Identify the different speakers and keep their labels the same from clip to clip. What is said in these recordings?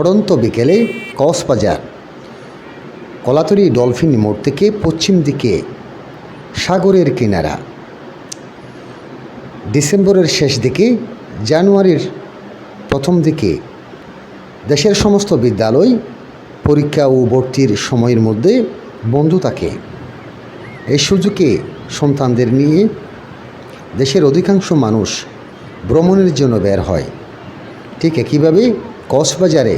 Speaker 1: পড়ন্ত বিকেলে কক্সবাজার কলাতরি ডলফিন মোড় থেকে পশ্চিম দিকে সাগরের কিনারা। ডিসেম্বরের শেষ দিকে জানুয়ারির প্রথম দিকে দেশের সমস্ত বিদ্যালয় পরীক্ষা ও ভর্তির সময়ের মধ্যে বন্ধ থাকে। এই সুযোগে সন্তানদের নিয়ে দেশের অধিকাংশ মানুষ ভ্রমণের জন্য বের হয়। ঠিক একইভাবে কক্সবাজারে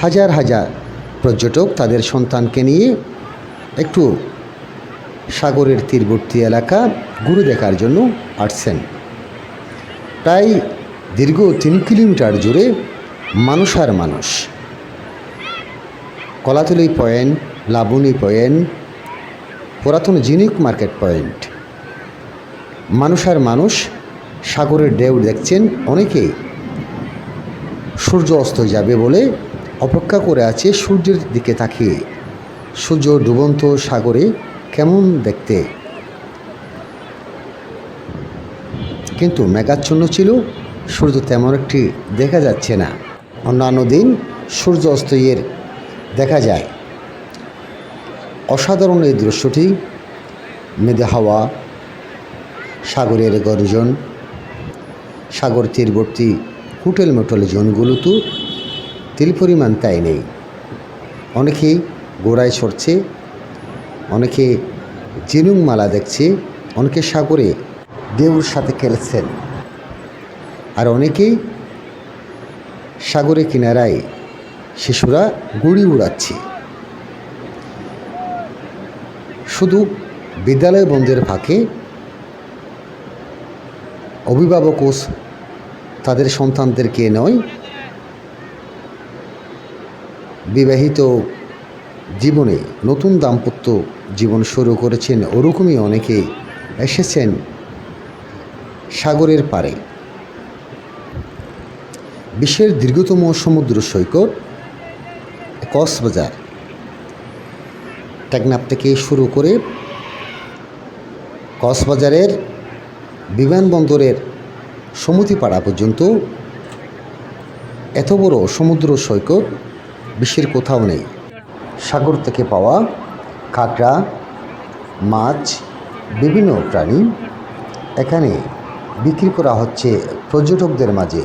Speaker 1: হাজার হাজার পর্যটক তাদের সন্তানকে নিয়ে একটু সাগরের তীরবর্তী এলাকা ঘুরে দেখার জন্য আসছেন। প্রায় দীর্ঘ তিন কিলোমিটার জুড়ে মানুষ আর মানুষ। কলাতলি পয়েন্ট, লাবণী পয়েন্ট, পুরাতন জিনিক মার্কেট পয়েন্ট। মানুষ আর মানুষ সাগরের ঢেউ দেখছেন অনেকেই সূর্য অস্ত যাবে বলে অপেক্ষা করে আছে সূর্যের দিকে তাকিয়ে। সূর্য ডুবন্ত সাগরে কেমন দেখতে? কিন্তু মেঘাচ্ছন্ন ছিল, সূর্য তেমন একটি দেখা যাচ্ছে না। অন্যান্য দিন সূর্য অস্তয়ের দেখা যায়। অসাধারণ এই দৃশ্যটি মেদে হাওয়া, সাগরের গর্জন, সাগর তীরবর্তী হোটেল মোটেল জোনগুলো তো তিল পরিমাণ তাই নেই। অনেকেই গোড়ায় সরছে, অনেকে জিনুং মালা দেখছে, অনেকে সাগরে ঢেউর সাথে খেলছেন। আর অনেকেই সাগরে কিনারায় শিশুরা গুড়ি উড়াচ্ছে। শুধু বিদ্যালয় বন্ধের ফাঁকে অভিভাবকও তাদের সন্তানদেরকে নয়? বিবাহিত জীবনে নতুন দাম্পত্য জীবন শুরু করেছেন ওরকমই অনেকে এসেছেন সাগরের পারে বিশ্বের দীর্ঘতম সমুদ্র সৈকত কক্সবাজার। টেকনাফ থেকে শুরু করে কক্সবাজারের বিমানবন্দরের সমুতিপাড়া পর্যন্ত। এত বড় সমুদ্র সৈকত বিশ্বের কোথাও নেই। সাগর থেকে পাওয়া কাঁকড়া, মাছ, বিভিন্ন প্রাণী এখানে বিক্রি করা হচ্ছে পর্যটকদের মাঝে।